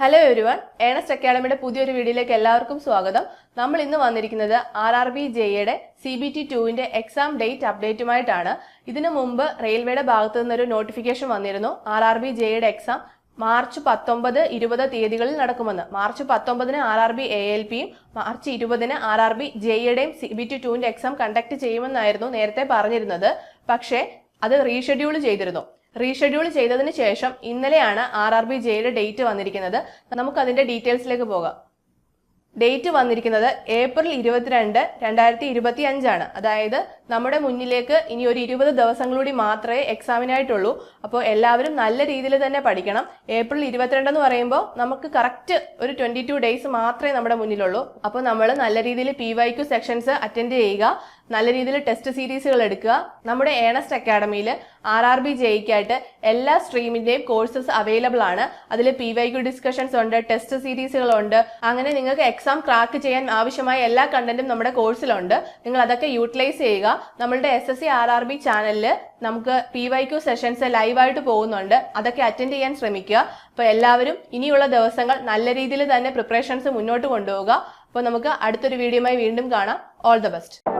Hello everyone Ernest അക്കാഡമിയുടെ പുതിയൊരു വീഡിയോയിലേക്ക് എല്ലാവർക്കും സ്വാഗതം. നമ്മൾ ഇന്ന് വന്നിരിക്കുന്നത് ആർ ആർ ബി ജെയുടെ സി ബി ടി ടുവിന്റെ എക്സാം ഡേറ്റ് അപ്ഡേറ്റുമായിട്ടാണ് ഇതിനു മുമ്പ് റെയിൽവേയുടെ ഭാഗത്തു നിന്നൊരു നോട്ടിഫിക്കേഷൻ വന്നിരുന്നു. ആർ ആർ ബി ജെയുടെ എക്സാം മാർച്ച് പത്തൊമ്പത് ഇരുപത് തീയതികളിൽ നടക്കുമെന്ന്. മാർച്ച് പത്തൊമ്പതിന് R R B A L പിയും മാർച്ച് ഇരുപതിന് ആർ ആർ ബി ജെയുടെയും സി ബി ടി ടുവിന്റെ എക്സാം കണ്ടക്ട് ചെയ്യുമെന്നായിരുന്നു നേരത്തെ പറഞ്ഞിരുന്നത്. പക്ഷേ അത് റീഷെഡ്യൂൾ ചെയ്തിരുന്നു. റീഷെഡ്യൂൾ ചെയ്തതിന് ശേഷം ഇന്നലെയാണ് ആർ ആർ ബി ജെയുടെ ഡേറ്റ് വന്നിരിക്കുന്നത്. നമുക്ക് അതിന്റെ ഡീറ്റെയിൽസിലേക്ക് പോകാം. ഡേറ്റ് വന്നിരിക്കുന്നത് ഏപ്രിൽ ഇരുപത്തിരണ്ട് രണ്ടായിരത്തി ഇരുപത്തി അഞ്ചാണ് അതായത് നമ്മുടെ മുന്നിലേക്ക് ഇനി ഒരു ഇരുപത് ദിവസം കൂടി മാത്രമേ എക്സാമിനായിട്ടുള്ളൂ. അപ്പോൾ എല്ലാവരും നല്ല രീതിയിൽ തന്നെ പഠിക്കണം. ഏപ്രിൽ ഇരുപത്തിരണ്ട് എന്ന് പറയുമ്പോൾ നമുക്ക് കറക്റ്റ് ഒരു ട്വന്റി ടു ഡേയ്സ് മാത്രമേ നമ്മുടെ മുന്നിലുള്ളൂ. അപ്പോൾ നമ്മൾ നല്ല രീതിയിൽ P Y Q sections attend ചെയ്യുക. നല്ല രീതിയിൽ ടെസ്റ്റ് സീരീസുകൾ എടുക്കുക. നമ്മുടെ ഏണസ്റ്റ് അക്കാഡമിയിൽ ആർ ആർ ബി ജെയ്ക്കായിട്ട് എല്ലാ സ്ട്രീമിന്റെയും കോഴ്സസ് അവൈലബിൾ ആണ്. അതിൽ പി വൈ ക്യു ഡിസ്കഷൻസ് ഉണ്ട് ടെസ്റ്റ് സീരീസുകളുണ്ട് അങ്ങനെ നിങ്ങൾക്ക് എക്സാം ക്രാക്ക് ചെയ്യാൻ ആവശ്യമായ എല്ലാ കണ്ടന്റും നമ്മുടെ കോഴ്സിലുണ്ട് നിങ്ങൾ അതൊക്കെ യൂട്ടിലൈസ് ചെയ്യുക. നമ്മളുടെ S S C R R B ചാനലിൽ നമുക്ക് പി വൈ ക്യു സെഷൻസ് ലൈവായിട്ട് പോകുന്നുണ്ട്. അതൊക്കെ അറ്റൻഡ് ചെയ്യാൻ ശ്രമിക്കുക. അപ്പോൾ എല്ലാവരും ഇനിയുള്ള ദിവസങ്ങൾ നല്ല രീതിയിൽ തന്നെ പ്രിപ്പറേഷൻസ് മുന്നോട്ട് കൊണ്ടുപോകുക അപ്പോൾ നമുക്ക് അടുത്തൊരു വീഡിയോയുമായി വീണ്ടും കാണാം. All the best